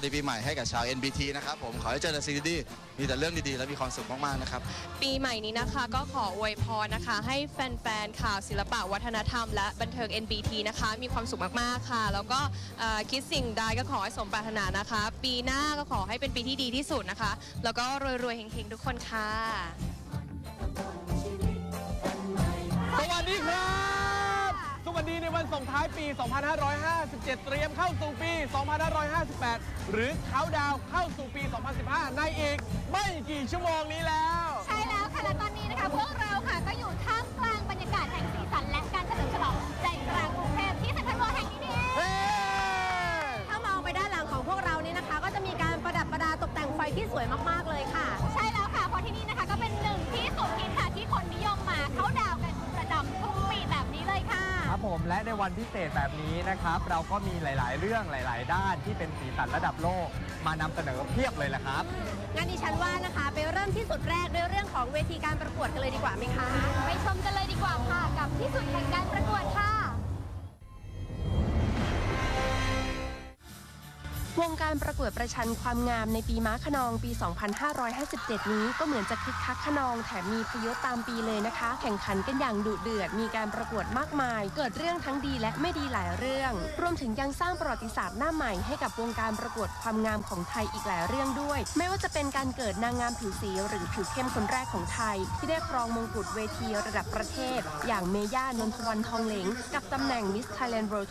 วัสดีปีใหม่ให้กับชาว NBT นะครับผมขอให้เจอแต่สิ่งดีๆมีแต่เรื่องดีๆ และมีความสุขมากๆนะครับปีใหม่นี้นะคะก็ขออวยพรนะคะ ให้แฟนๆข่าวศิลปะวัฒนธรรมและบันเทิง NBT นะคะ มีความสุขมากๆค่ะ แล้วก็เอ่อคิดสิ่งใดก็ขอให้สมปรารถนานะคะ ปีหน้าก็ขอให้เป็นปีที่ดีที่สุดนะคะ แล้วก็รวยๆเฮงๆทุกคนค่ะ ส่งท้ายปี 2557 เตรียมเข้าสู่ปี 2558 หรือเขาดาวเข้าสู่ปี 2015 ในอีกไม่กี่ชั่วโมงนี้แล้ว มและในวันพิเศษแบบนี้นะครับ เราก็มีหลาย ๆ เรื่องหลาย ๆ ด้านที่เป็นสีสันระดับโลก มานำเสนอเพียบเลยแหละครับ งั้นดิฉันว่านะคะ ไปเริ่มที่สุดแรกด้วยเรื่องของเวทีการประกวดกันเลยดีกว่าไหมคะ ไปชมกันเลยดีกว่าค่ะ วงการประกวดประชันความงามในปีม้าขนองปี 2557 นี้ก็เหมือนจะคึกคักขนองแถมมีพยศตามปีเลยนะคะ แข่งขันกันอย่างดุเดือด มีการประกวดมากมาย เกิดเรื่องทั้งดีและไม่ดีหลายเรื่อง รวมถึงยังสร้างประวัติศาสตร์หน้าใหม่ให้กับวงการประกวดความงามของไทยอีกหลายเรื่องด้วย ไม่ว่าจะเป็นการเกิดนางงามผิวสีหรือผิวเข้มคนแรกของไทย ที่ได้ครองมงกุฎเวทีระดับประเทศ อย่างเมย่านนทวันทองเหลงกับตำแหน่ง Miss Thailand World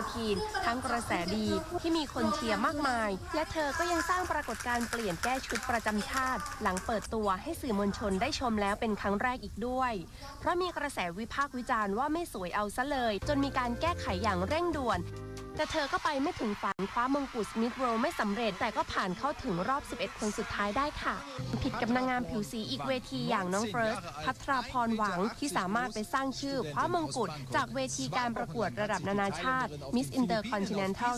2014 ทั้งกระแสดีที่มีคนเชียร์มากมาย และเธอก็ยังสร้างปรากฏการณ์เปลี่ยนแก้ชุดประจำชาติ หลังเปิดตัวให้สื่อมวลชนได้ชมแล้วเป็นครั้งแรกอีกด้วย เพราะมีกระแสวิพากษ์วิจารณ์ว่าไม่สวยเอาซะเลย จนมีการแก้ไขอย่างเร่งด่วน แต่เธอก็ไปไม่ถึงฝันคว้ามงกุฎมิดเวิลไม่สำเร็จ แต่ก็ผ่านเข้าถึงรอบ 11 คนสุดท้ายได้ค่ะ ผิดกับนางงามผิวสีอีกเวทีอย่างน้องเฟิร์ส พัทราพรหวังที่สามารถไปสร้างชื่อคว้ามงกุฎจากเวทีการประกวดระดับนานาชาติ Miss Intercontinental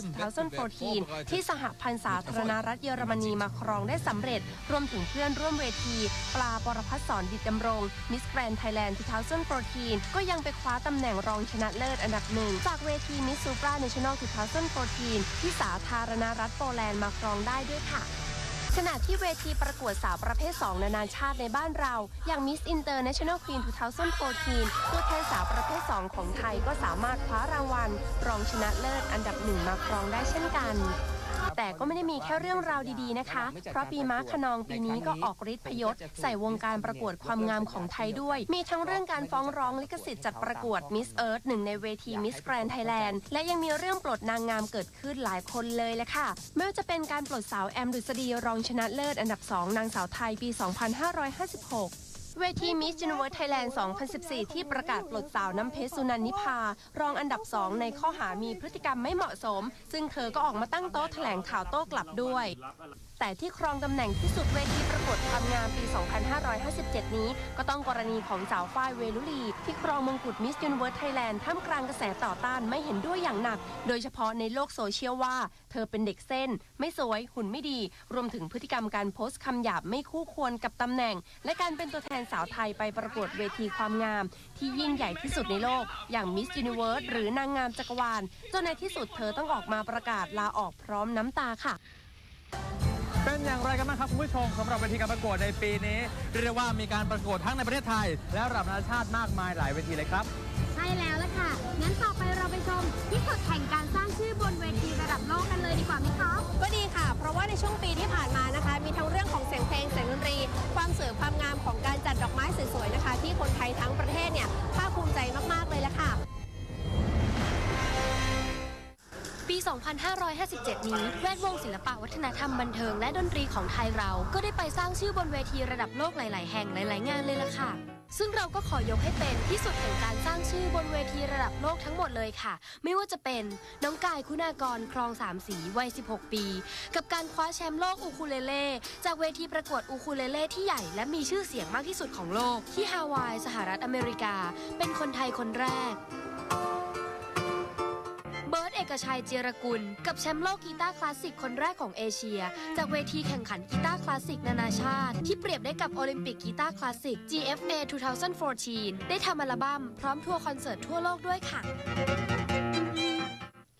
2014 ที่สหพันธ์สาธารณรัฐเยอรมนีมาครองได้สำเร็จ รวมถึงเพื่อนร่วมเวที ปลาปรพัฒสอนดิดดำรง Miss Grand Thailand 2014 ก็ยังไปคว้าตำแหน่งรองชนะเลิศอันดับหนึ่งจากเวที Miss Supra National ท้าวส้นโปรตีนที่สาธารณรัฐโปแลนด์มาครองได้ด้วยค่ะขณะที่เวทีประกวดสาวประเภท 2 นานาชาติในบ้านเรา อย่าง Miss International Queen 2014 ตัวแทนสาวประเภท 2 ของไทยก็สามารถคว้ารางวัล รองชนะเลิศอันดับหนึ่งมาครองได้เช่นกัน แต่ก็ไม่ได้มีแค่เรื่องราวดีๆนะคะ เพราะปีม้าขนองปีนี้ก็ออกฤทธิ์พยศ ใส่วงการประกวดความงามของไทยด้วย มีทั้งเรื่องการฟ้องร้องลิขสิทธิ์จัดประกวด Miss Earth หนึ่งในเวที Miss Grand Thailand และยังมีเรื่องปลดนางงามเกิดขึ้นหลายคนเลยแหละค่ะ ไม่ว่าจะเป็นการปลดสาวแอมดุษฎีรองชนะเลิศอันดับ 2 นางสาวไทยปี 2556 เวที Miss Universe Thailand 2014 ที่ประกาศปลดสาวน้ำเพชรสุนันนิพา รองอันดับ2ในข้อหามีพฤติกรรมไม่เหมาะสม ซึ่งเธอก็ออกมาตั้งโต๊ะแถลงข่าวโต้กลับด้วย แต่ที่ครองตำแหน่งที่สุดเวทีประกวดความงามปี 2557 นี้ ก็ต้องกรณีของสาวฝ้ายเวลุลี ที่ครองมงกุฎ Miss Universe Thailand ท่ามกลางกระแสต่อต้านไม่เห็นด้วยอย่างหนัก โดยเฉพาะในโลกโซเชียลว่า เธอเป็นเด็กเส้น ไม่สวยหุ่นไม่ดี รวมถึงพฤติกรรมการโพสต์คำหยาบไม่คู่ควรกับตำแหน่ง และการเป็นตัวแทนสาวไทยไปประกวดเวทีความงาม ที่ยิ่งใหญ่ที่สุดในโลก อย่าง Miss Universe หรือนางงามจักรวาลจนในที่สุดเธอต้องออกมาประกาศลาออกพร้อมน้ำตาค่ะเป็นอย่างไรกันบ้างครับคุณผู้ชมสำหรับเวทีการประกวดในปีนี้เรียกได้ว่ามีการประกวดทั้งในประเทศไทย และระดับนานาชาติมากมายหลายเวทีเลยครับ ใช่แล้วล่ะค่ะงั้นต่อไปเราไปชมที่สุดแห่งการสร้างชื่อบนเวทีระดับโลกกันเลยดีกว่าไหมคะก็ดีค่ะ เพราะว่าในช่วงปีที่ผ่านมานะคะ มีทั้งเรื่องของเสียงเพลงเสียงดนตรี ความสวยความงามของการจัดดอกไม้สวยๆนะคะ ที่คนไทยทั้งประเทศเนี่ยภาคภูมิใจมากๆเลยละค่ะปี 2557 นี้ แวดวงศิลปะวัฒนธรรมบันเทิงและดนตรีของไทยเรา ก็ได้ไปสร้างชื่อบนเวทีระดับโลกหลาย ๆ แห่งหลาย ๆ งานเลยล่ะค่ะ ซึ่งเราก็ขอยกให้เป็นที่สุดแห่งการสร้างชื่อ ทีระดับโลกทั้งหมดเลยค่ะ ไม่ว่าจะเป็นน้องกายคุณากรครองสามสีวัย 16 ปี กับการคว้าแชมป์โลกอูคูเลเล่จากเวทีประกวดอูคูเลเล่ที่ใหญ่และมีชื่อเสียงมากที่สุดของโลก ที่ฮาวาย สหรัฐอเมริกา เป็นคนไทยคนแรก กชัยเจรกุล กับแชมป์โลกกีตาร์คลาสสิกคนแรกของเอเชีย จากเวทีแข่งขันกีตาร์คลาสสิกนานาชาติ ที่เปรียบได้กับโอลิมปิกกีตาร์คลาสสิก GFA 2014 ได้ทำอัลบั้มพร้อมทัวร์คอนเสิร์ตทั่วโลกด้วยค่ะ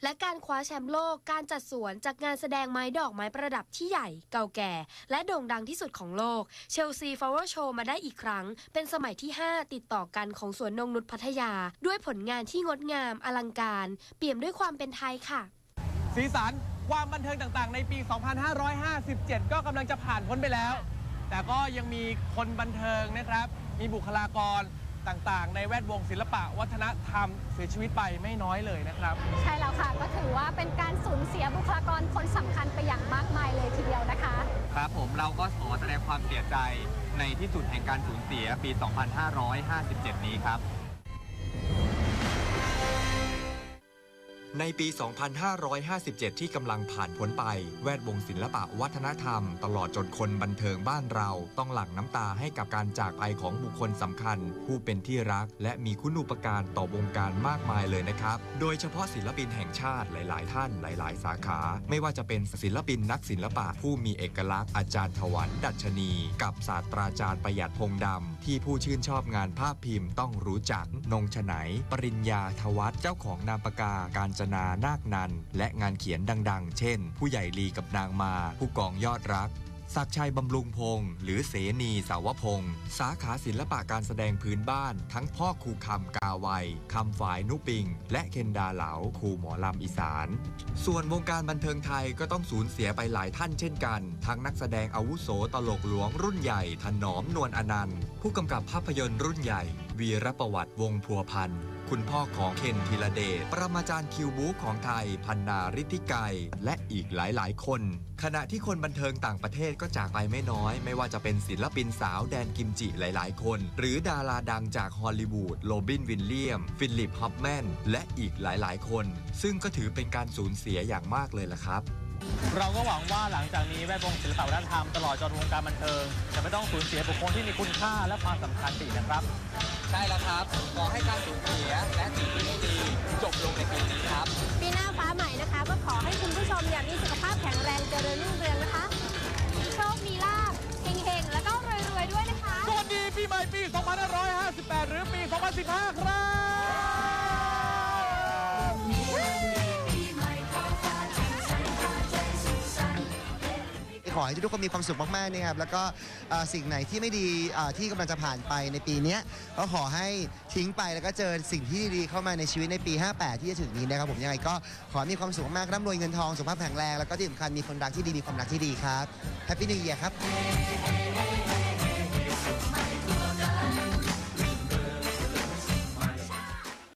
และการคว้าแชมป์โลกการจัดสวนจากงานแสดงไม้ดอกไม้ประดับที่ใหญ่ เก่าแก่ และโด่งดังที่สุดของโลกเชลซีฟลาวเวอร์โชว์มาได้อีกครั้ง เป็นสมัยที่ 5 ติดต่อกันของสวนนงนุษย์พัทยา ด้วยผลงานที่งดงาม อลังการ เปี่ยมด้วยความเป็นไทยค่ะ สีสันความบันเทิงต่างๆ ในปี 2557 ก็กำลังจะผ่านพ้นไปแล้ว แต่ก็ยังมีคนบันเทิงนะครับ มีบุคลากร ต่างๆ ในแวดวงศิลปะ วัฒนธรรมเสียชีวิตไปไม่น้อยเลยนะครับ ใช่แล้วค่ะก็ถือว่าเป็นการสูญเสียบุคลากรคนสำคัญไปอย่างมากมายเลยทีเดียวนะคะ ครับผมเราก็ขอแสดงความเสียใจในที่สุดแห่งการสูญเสียปี 2557 นี้ครับ ในปี 2557 ที่กำลังผ่านพ้นไป แวดวงศิลปะวัฒนธรรม ตลอดจนคนบันเทิงบ้านเรา ต้องหลั่งน้ำตาให้กับการจากไปของบุคคลสำคัญ ผู้เป็นที่รัก และมีคุณูปการต่อวงการมากมายเลยนะครับ โดยเฉพาะศิลปินแห่งชาติหลาย ๆ ท่านหลาย ๆ สาขา ไม่ว่าจะเป็นศิลปินนักศิลปะผู้มีเอกลักษณ์อาจารย์ถวันดัชนี กับศาสตราจารย์ประหยัดพงดำที่ผู้ชื่นชอบงานภาพพิมพ์ต้องรู้จักนงฉไหนปริญญาทวัฒน์เจ้าของนามปากกาการจนานาคนัน และงานเขียนดัง ๆ เช่น ผู้ใหญ่ลีกับนางมา ผู้กองยอดรักศักชัยบำรุงพงศ์หรือเสนีสาวพงศ์สาขาศิลปะการแสดงพื้นบ้าน ทั้งพ่อครูคำกาไวคำฝายนุปิง และเคนดาเหลาครูหมอลำอีสาน ส่วนวงการบันเทิงไทยก็ต้องสูญเสียไปหลายท่านเช่นกัน ทั้งนักแสดงอาวุโสตลกหลวงรุ่นใหญ่ถนอมนวลอนันต์ ผู้กำกับภาพยนตร์รุ่นใหญ่ วีรประวัติวงพัวพันธ์ คุณพ่อของเคนธีรเดช ปรมาจารย์คิวบูของไทย พันนาริธิไกและอีกหลายๆ คน ขณะที่คนบันเทิงต่างประเทศก็จากไปไม่น้อย ไม่ว่าจะเป็นศิลปินสาวแดนกิมจิหลาย ๆ คน หรือดาราดังจากฮอลลีวูด โรบิน วิลเลียม ฟิลิป ฮอปแมน และอีกหลาย ๆ คน ซึ่งก็ถือเป็นการสูญเสียอย่างมากเลยล่ะครับ เราก็หวังว่าหลังจากนี้แวดวงศิลปะวัฒนธรรมตลอดจนวงการบันเทิง จะไม่ต้องสูญเสียบุคคลที่มีคุณค่าและความสำคัญไปอีกนะครับ ใช่แล้วครับขอให้การสูญเสียและสิ่งที่ไม่ดีจบลงในปีนี้ครับ ปีหน้าฟ้าใหม่นะคะ ก็ขอให้คุณผู้ชมเนี่ยมีสุขภาพแข็งแรงเจริญรุ่งเรืองนะคะ โชคมีลาภเฮงๆ แล้วก็รวยๆ ด้วยนะคะ สวัสดีปีใหม่ปี 2558 หรือปี 2015 อให้ทุกคนมีความสุขมากๆนะครับ แล้วก็สิ่งไหนที่ไม่ดีที่กำลังจะผ่านไปในปีนี้ก็ขอให้ทิ้งไปแล้วก็เจอสิ่งที่ดีเข้ามาในชีวิตในปี 58 ที่จะถึงนี้นะครับผมยังไงก็ขอมีความสุขมากร่ำรวยเงินทองสุขภาพแข็งแรงแล้วก็ที่สำคัญมีคนรักที่ดีมีความรักที่ดีครับแฮปปี้นิวเยียร์ครับ